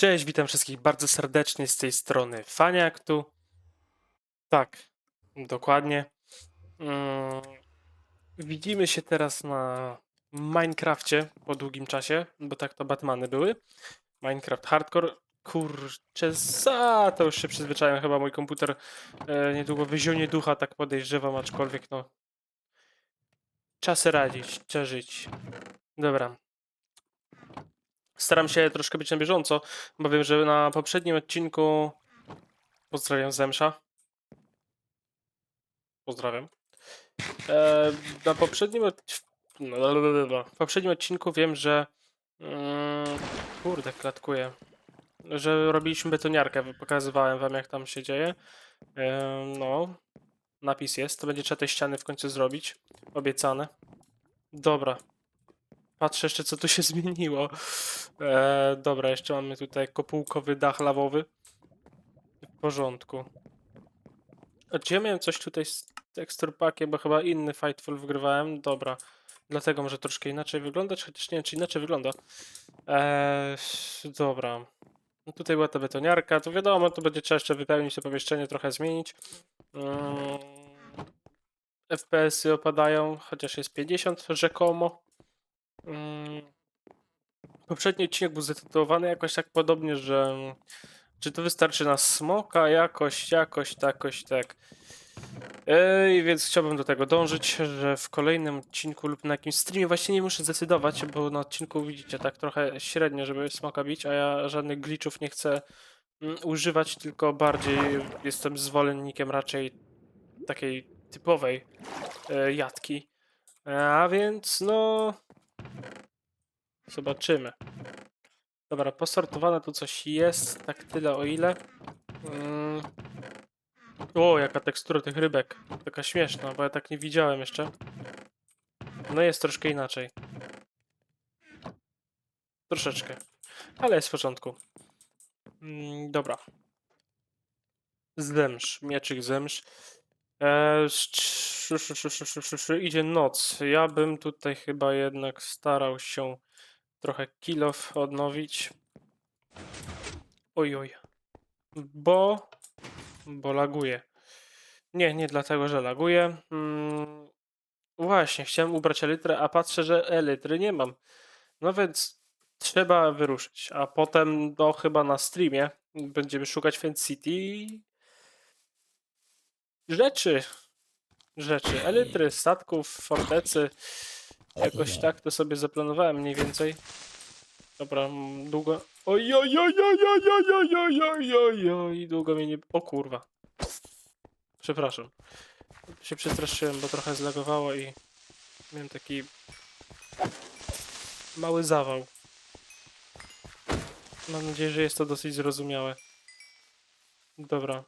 Cześć, witam wszystkich bardzo serdecznie z tej strony Faniak tu. Tak, dokładnie. Mm, widzimy się teraz na Minecrafcie po długim czasie, bo tak to Batmany były. Minecraft Hardcore. Kurczę, za to już się przyzwyczaiłem. Chyba mój komputer e, niedługo wyzionie ducha, tak podejrzewam, aczkolwiek no. Czasy radzić, trzeba żyć. Dobra. Staram się troszkę być na bieżąco, bo wiem, że na poprzednim odcinku. Pozdrawiam Zemsza. Pozdrawiam. E, na poprzednim, odc- no, w poprzednim odcinku wiem, że. Mm, kurde, klatkuję. Że robiliśmy betoniarkę. Pokazywałem wam, jak tam się dzieje. E, no. Napis jest. To będzie trzeba te ściany w końcu zrobić. Obiecane. Dobra. Patrzę jeszcze, co tu się zmieniło. E, dobra, jeszcze mamy tutaj kopułkowy dach lawowy. W porządku. A gdzie ja miałem coś tutaj z packiem, bo chyba inny Fightful wygrywałem. Dobra. Dlatego może troszkę inaczej wyglądać, chociaż nie wiem, czy inaczej wygląda. Eee, dobra. No tutaj była ta betoniarka, to wiadomo, to będzie trzeba jeszcze wypełnić to pomieszczenie, trochę zmienić. Mm, FPS-y opadają, chociaż jest 50 rzekomo. Mm, Poprzedni odcinek był zatytułowany jakoś tak podobnie, że mm, czy to wystarczy na smoka, jakoś, jakoś, takoś, tak. Ej, więc chciałbym do tego dążyć, że w kolejnym odcinku lub na jakimś streamie właśnie nie muszę zdecydować, bo na odcinku widzicie tak trochę średnio, żeby smoka bić, a ja żadnych glitchów nie chcę mm, używać, tylko bardziej jestem zwolennikiem raczej takiej typowej e, jatki. A więc no Zobaczymy. Dobra, posortowane tu coś jest, tak tyle o ile. Mm. O, jaka tekstura tych rybek. Taka śmieszna, bo ja tak nie widziałem jeszcze. No jest troszkę inaczej. Troszeczkę. Ale jest w porządku. Mm, dobra. Zemsz, mieczyk zemsz. Eee, idzie noc. Ja bym tutaj chyba jednak starał się trochę kilof odnowić. Oj, oj. Bo... Bo laguje. Nie, nie dlatego, że laguje. Mm, właśnie, chciałem ubrać elytrę, a patrzę, że elitry nie mam. No więc trzeba wyruszyć. A potem, no chyba na streamie, będziemy szukać Fan City rzeczy. Rzeczy. Elitry, statków, fortecy. Jakoś tak to sobie zaplanowałem mniej więcej. Dobra, mm, długo. Oj, oj, oj, oj, oj, oj, oj, oj, oj, oj, oj, długo mnie nie. O kurwa. Przepraszam. Się przestraszyłem, bo trochę zlagowało i miałem taki mały zawał. Mam nadzieję, że jest to dosyć zrozumiałe. Dobra.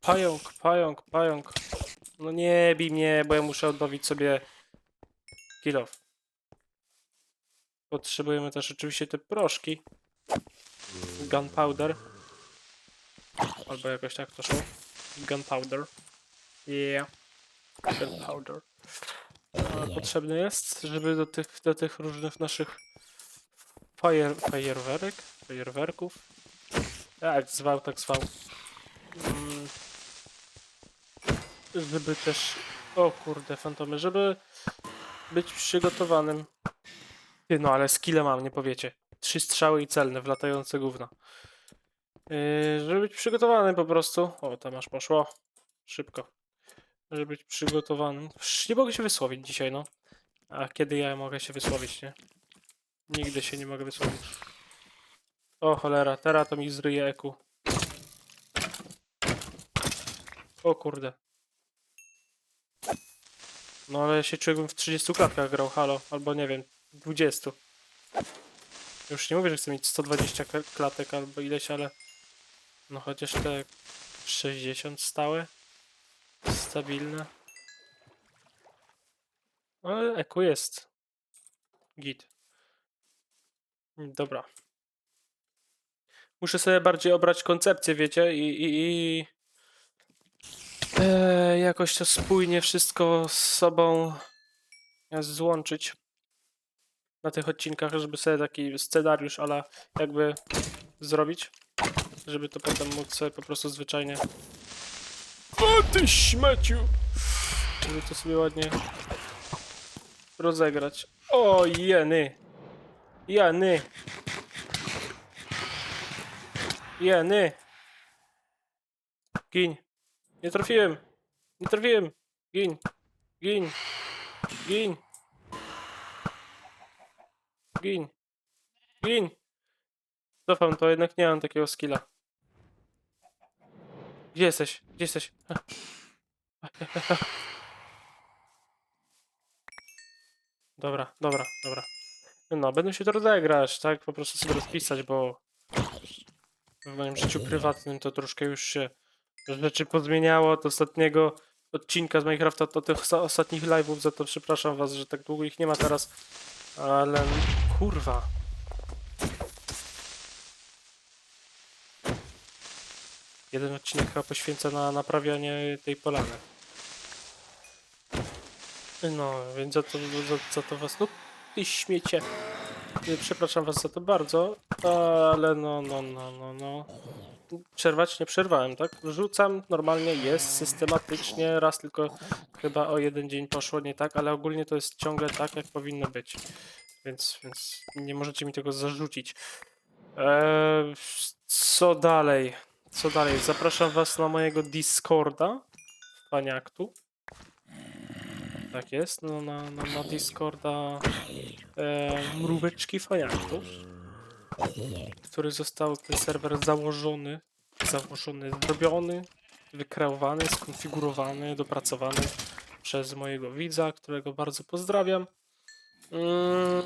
Pająk, pająk, pająk. No nie bij mnie, bo ja muszę odnowić sobie kill off. Potrzebujemy też oczywiście te proszki. Gunpowder. Albo jakoś tak to szło. Gunpowder. Yeah. Gunpowder. Potrzebny jest, żeby do tych, do tych różnych naszych fajer, fajerwerek, fajerwerków. Jak zwał, tak zwał. Żeby też... O kurde, fantomy, żeby być przygotowanym. Ty, no ale skille mam, nie powiecie. Trzy strzały i celne w latające gówna. Yy, żeby być przygotowanym po prostu. O, tam aż poszło. Szybko. Żeby być przygotowanym. Nie mogę się wysłowić dzisiaj, no. A kiedy ja mogę się wysłowić, nie? Nigdy się nie mogę wysłowić. O cholera, teraz to mi zryje eku. O kurde. No ale ja się jakbym w 30 klatkach grał, halo. Albo nie wiem, 20. Już nie mówię, że chcę mieć 120 kla- klatek albo ileś, ale... No chociaż te 60 stałe. Stabilne. Ale eku jest. Git. Dobra. Muszę sobie bardziej obrać koncepcję, wiecie, i, i, i e, jakoś to spójnie wszystko z sobą złączyć. na tych odcinkach, żeby sobie taki scenariusz, ale jakby zrobić, żeby to potem móc sobie po prostu zwyczajnie. O ty śmeciu! Żeby to sobie ładnie rozegrać. O jeny! Jeny! Jeny! Gin! Nie trafiłem! Nie trafiłem! Gin! Gin! Gin! Gin! Gin! Cofam to, jednak nie mam takiego skilla. Gdzie jesteś? Gdzie jesteś? Dobra, dobra, dobra. No, będę się to rozegrać, tak? Po prostu sobie rozpisać, bo w moim życiu prywatnym to troszkę już się rzeczy pozmieniało od ostatniego odcinka z Minecrafta, do tych osta- ostatnich live'ów, za to przepraszam was, że tak długo ich nie ma teraz, ale kurwa. Jeden odcinek chyba na naprawianie tej polany. No, więc za to, za, za to was, no ty śmiecie. Przepraszam was za to bardzo, ale no, no, no, no, no. Przerwać nie przerwałem, tak? Rzucam normalnie, jest systematycznie, raz tylko chyba o jeden dzień poszło nie tak, ale ogólnie to jest ciągle tak, jak powinno być. Więc, więc nie możecie mi tego zarzucić. Eee, co dalej? Co dalej? Zapraszam was na mojego Discorda w Paniaktu. Tak jest, no na, na, na Discorda e, Mróweczki Faniaktu, który został ten serwer założony, założony, zrobiony, wykreowany, skonfigurowany, dopracowany przez mojego widza, którego bardzo pozdrawiam. Mm,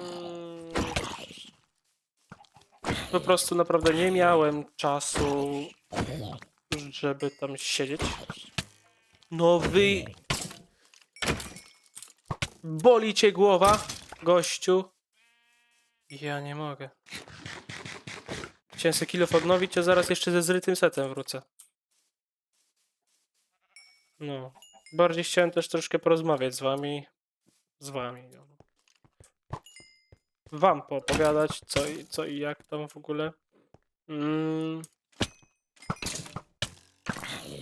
po prostu naprawdę nie miałem czasu, żeby tam siedzieć. No wy... Boli cię głowa, gościu? Ja nie mogę. Chciałem sobie odnowić, a zaraz jeszcze ze zrytym setem wrócę. No. Bardziej chciałem też troszkę porozmawiać z wami. Z wami. no. Wam poopowiadać, co i, co i jak tam w ogóle. Mm.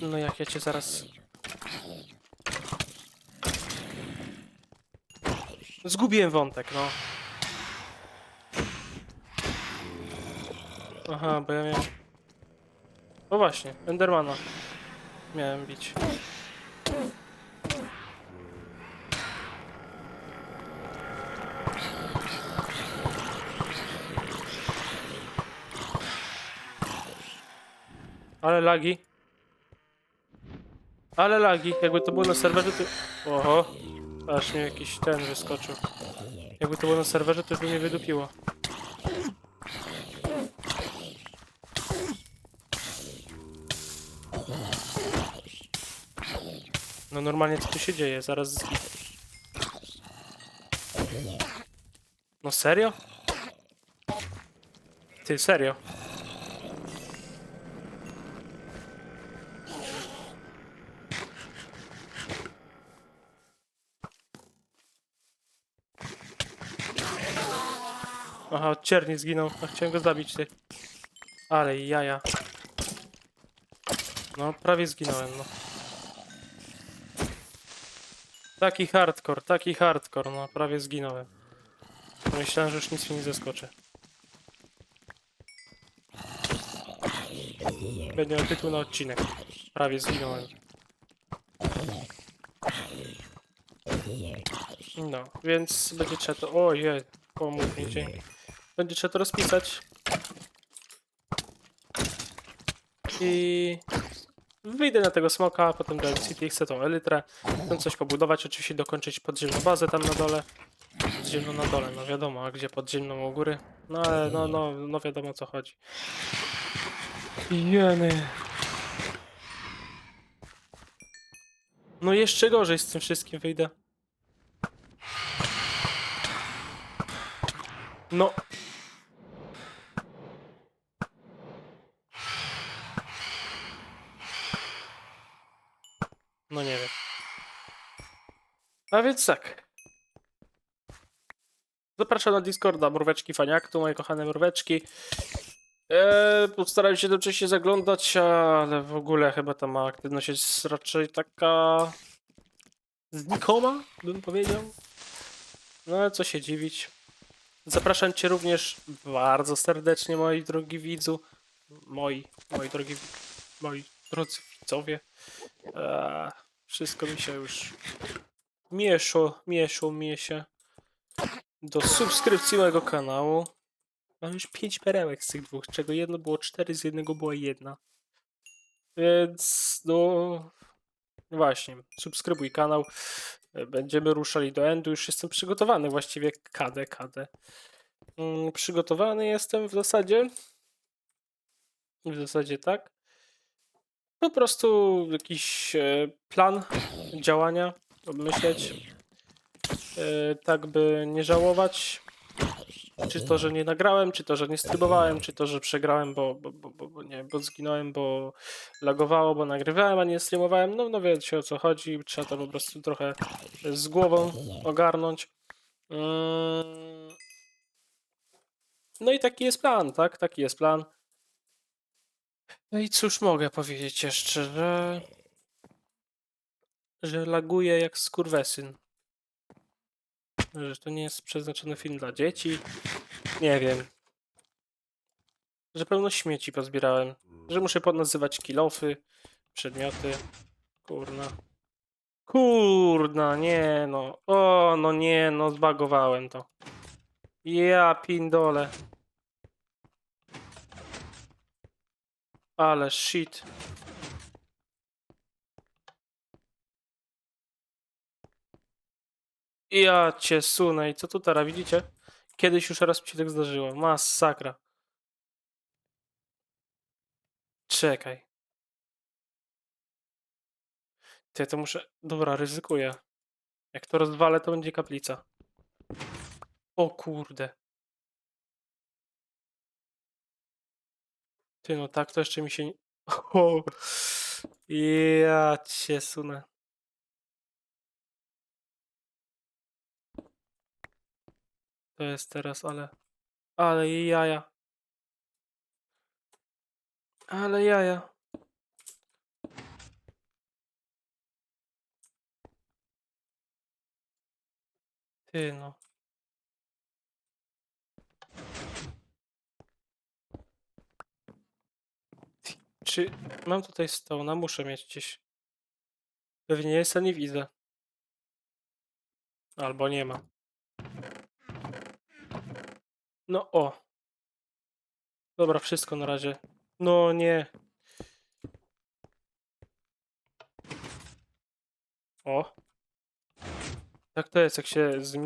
No jak ja cię zaraz... Zgubiłem wątek, no. Aha, bo ja miałem... O właśnie, Endermana. Miałem bić. Ale lagi. Ale lagi. Jakby to było na serwerze, to... Oho. Aż mi jakiś ten wyskoczył. Jakby to było na serwerze, to by mnie wydupiło. No normalnie co tu się dzieje? Zaraz zginę. No serio? Ty, serio? Aha, od cierni zginął. A chciałem go zabić, ty. Ale jaja. No, prawie zginąłem, no. Taki hardcore, taki hardcore, no, prawie zginąłem. Myślałem, że już nic mi nie zaskoczy. Będzie miał tytuł na odcinek. Prawie zginąłem. No, więc będzie trzeba to... Ojej, pomóż mi, dzięki. Będzie trzeba to rozpisać. I... Wyjdę na tego smoka, potem do LCT chcę tą elytrę. Chcę coś pobudować, oczywiście dokończyć podziemną bazę tam na dole. Podziemną na dole, no wiadomo, a gdzie podziemną u góry? No ale no, no, no wiadomo o co chodzi. Jeny. No jeszcze gorzej z tym wszystkim wyjdę. No nie wiem. A więc tak. Zapraszam na Discorda, mróweczki faniaktu, moje kochane mróweczki. Eee, postaram się częściej zaglądać, ale w ogóle chyba ta ma aktywność jest raczej taka znikoma, bym powiedział. No ale co się dziwić. Zapraszam Cię również bardzo serdecznie, moi drogi widzu. Moi, moi drogi, moi drodzy widzowie. Eee, wszystko mi się już mieszo, mieszo, miesie do subskrypcji mojego kanału. Mam już 5 perełek z tych dwóch, czego jedno było 4, z jednego była jedna. Więc no właśnie, subskrybuj kanał. Będziemy ruszali do endu. Już jestem przygotowany właściwie KD, KD. Mm, Przygotowany jestem w zasadzie. W zasadzie tak. Po prostu jakiś e, plan działania obmyśleć. E, Tak by nie żałować. Czy to, że nie nagrałem, czy to, że nie strybowałem, czy to, że przegrałem, bo, bo, bo, bo, nie bo zginąłem, bo lagowało, bo nagrywałem, a nie streamowałem. No, no wiecie o co chodzi. Trzeba to po prostu trochę z głową ogarnąć. Mm. No i taki jest plan, tak? Taki jest plan. No i cóż mogę powiedzieć jeszcze, że... że laguje jak skurwesyn. Że to nie jest przeznaczony film dla dzieci. Nie wiem. Że pełno śmieci pozbierałem. Że muszę podnazywać kilofy, przedmioty. Kurna. Kurna, nie no. O, no nie, no zbagowałem to. Ja pindole. Ale shit. Ja cię sunę i co tu teraz, widzicie? Kiedyś już raz mi się tak zdarzyło. Masakra. Czekaj. Ty, to muszę... Dobra, ryzykuję. Jak to rozwalę, to będzie kaplica. O kurde. Ty, no tak to jeszcze mi się... O, ja cię sunę. To jest teraz, ale... Ale jaja. Ale jaja. Ty no. Czy mam tutaj stona? Muszę mieć gdzieś. Pewnie jest, a nie widzę. Albo nie ma. No o. Dobra, wszystko na razie. No nie. O. Tak to jest, jak się z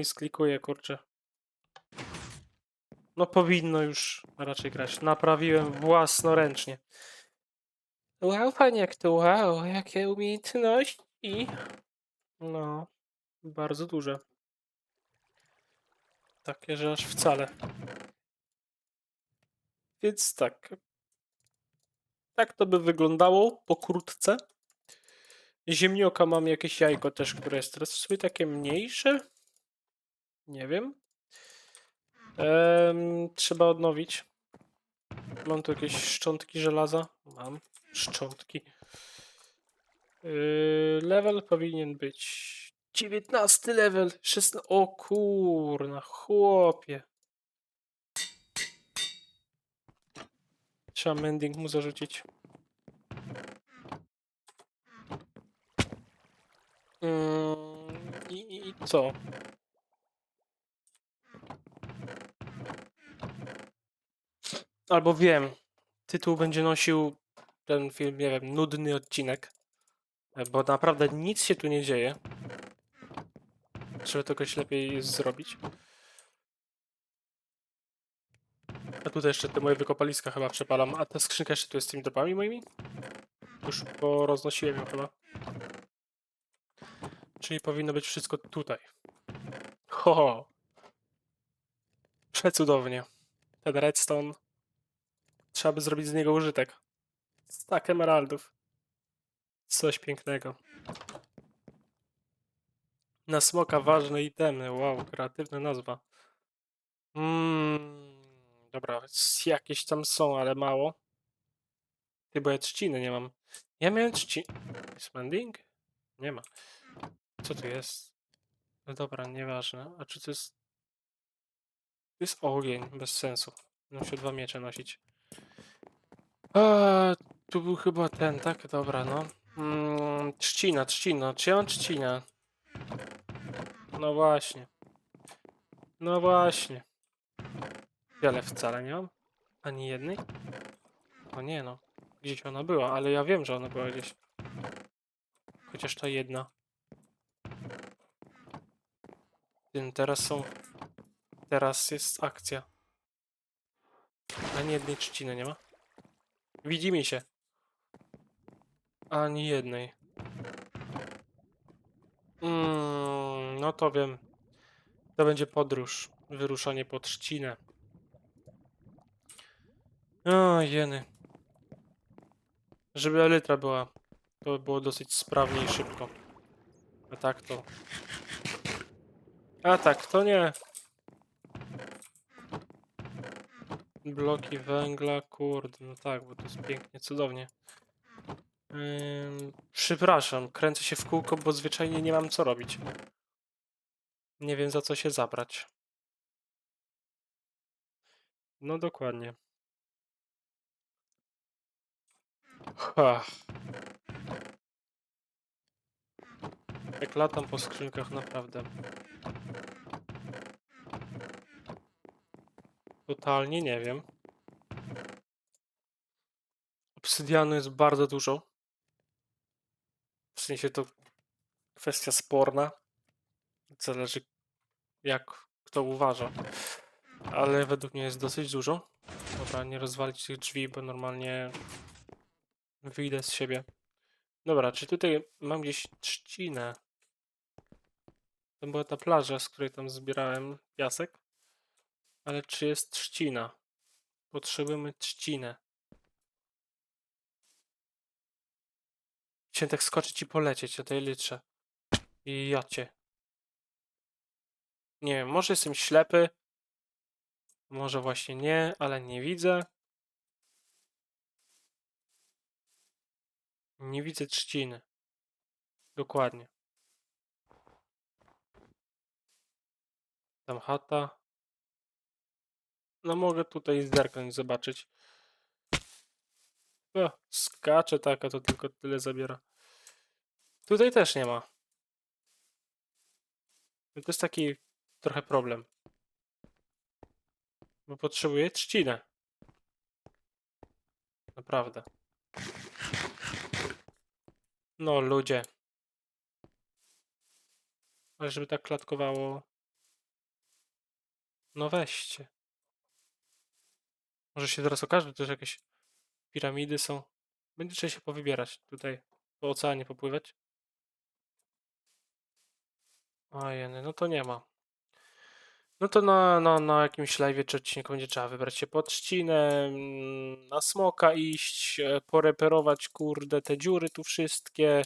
kurczę. No powinno już raczej grać. Naprawiłem własnoręcznie. Wow, panie, jak to wow, jakie umiejętności. No, bardzo duże. Takie, że aż wcale. Więc tak. Tak to by wyglądało pokrótce. Ziemnioka mam jakieś jajko też, które jest teraz w sumie takie mniejsze. Nie wiem. Em, trzeba odnowić. Mam tu jakieś szczątki żelaza. Mam szczątki. Yy, level powinien być 19 level. 16. O kurna, chłopie. Trzeba mending mu zarzucić. Mm, i, i, co? Albo wiem, tytuł będzie nosił ten film, nie wiem, nudny odcinek. Bo naprawdę nic się tu nie dzieje. Trzeba to jakoś lepiej zrobić. A tutaj jeszcze te moje wykopaliska chyba przepalam. A ta skrzynka jeszcze tu jest z tymi dopami moimi? Już poroznosiłem ją chyba. Czyli powinno być wszystko tutaj. Ho, ho. Przecudownie. Ten redstone. Trzeba by zrobić z niego użytek. Stak emeraldów. Coś pięknego. Na smoka ważne itemy. Wow, kreatywna nazwa. Mm, dobra, jakieś tam są, ale mało. Ty, ja trzciny nie mam. Ja miałem trzciny. Jest? Nie ma. Co tu jest? No dobra, nieważne. A czy to jest... To jest ogień, bez sensu. Muszę dwa miecze nosić. A, tu był chyba ten, tak? Dobra, no. Mm, trzcina, trzcina. Czy ja mam trzcinę? No właśnie. No właśnie. Wiele wcale nie mam. Ani jednej? O nie no. Gdzieś ona była, ale ja wiem, że ona była gdzieś. Chociaż ta jedna. Teraz są... Teraz jest akcja. Ani jednej trzciny nie ma. Widzi mi się. Ani jednej. Mm, no to wiem. To będzie podróż. Wyruszanie po trzcinę. O, jeny. Żeby elytra była. To by było dosyć sprawnie i szybko. A tak to... A tak, to nie. Bloki węgla, kurde, no tak, bo to jest pięknie, cudownie. Przepraszam, kręcę się w kółko, bo zwyczajnie nie mam co robić. Nie wiem za co się zabrać. No dokładnie. Ha. Jak latam po skrzynkach, naprawdę. Totalnie nie wiem. Obsydianu jest bardzo dużo. Sensie to kwestia sporna. Zależy jak kto uważa. Ale według mnie jest dosyć dużo. Dobra, nie rozwalić tych drzwi, bo normalnie wyjdę z siebie. Dobra, czy tutaj mam gdzieś trzcinę? To była ta plaża, z której tam zbierałem piasek. Ale czy jest trzcina? Potrzebujemy trzcinę. Chciałem tak skoczyć i polecieć na tej litrze. I jacie. Nie wiem, może jestem ślepy. Może właśnie nie, ale nie widzę. Nie widzę trzciny. Dokładnie. Tam chata. No mogę tutaj zerknąć, zobaczyć. O, skacze taka, to tylko tyle zabiera. Tutaj też nie ma. To jest taki trochę problem. Bo potrzebuję trzcinę. Naprawdę. No ludzie. Ale żeby tak klatkowało. No weźcie. Może się teraz okaże, że też jakieś piramidy są. Będzie trzeba się powybierać tutaj. Po oceanie popływać. Ojeny, no to nie ma. No to na, na, na jakimś live czy odcinku będzie trzeba wybrać się pod trzcinę, mm, na smoka iść, e, poreperować kurde te dziury tu wszystkie,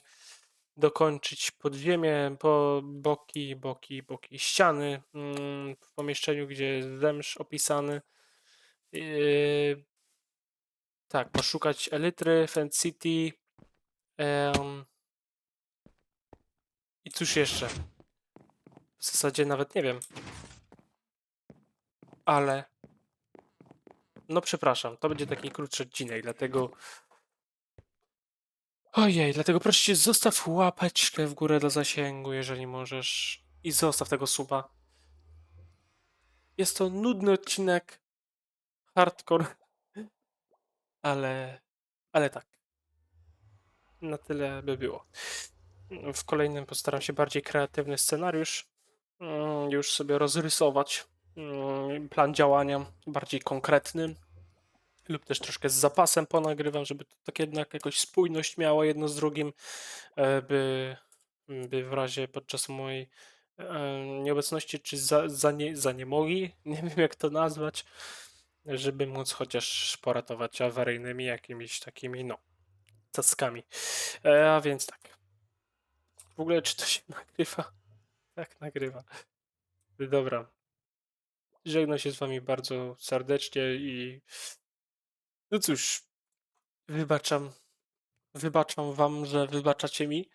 dokończyć podziemie, po boki, boki, boki ściany mm, w pomieszczeniu, gdzie jest zemsz opisany. Yy, tak, poszukać Elytry, Fend City. em, I cóż jeszcze? W zasadzie nawet nie wiem. Ale. No przepraszam, to będzie taki krótszy odcinek, dlatego. Ojej, dlatego proszę cię, zostaw łapeczkę w górę dla zasięgu, jeżeli możesz. I zostaw tego suba. Jest to nudny odcinek. Hardcore. Ale. Ale tak. Na tyle by było. W kolejnym postaram się bardziej kreatywny scenariusz mm, już sobie rozrysować. mm, Plan działania bardziej konkretny. Lub też troszkę z zapasem ponagrywam, żeby to tak jednak jakoś spójność miało jedno z drugim, e, by, by w razie podczas mojej e, nieobecności czy za, za, nie, za niemogi, nie wiem jak to nazwać, żeby móc chociaż poratować awaryjnymi jakimiś takimi, no, taskami. E, A więc tak. W ogóle czy to się nagrywa? Tak, nagrywa. Dobra. żegnam się z wami bardzo serdecznie i no cóż, wybaczam, wybaczam wam, że wybaczacie mi,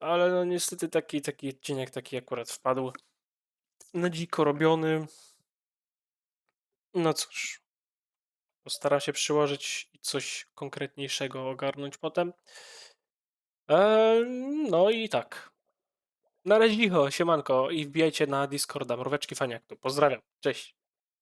ale no niestety taki, taki odcinek taki akurat wpadł na dziko robiony. No cóż, postaram się przyłożyć i coś konkretniejszego ogarnąć potem. Eee, no i tak. Na razie, siemanko i wbijajcie na Discorda, mróweczki faniaktu. Pozdrawiam, cześć.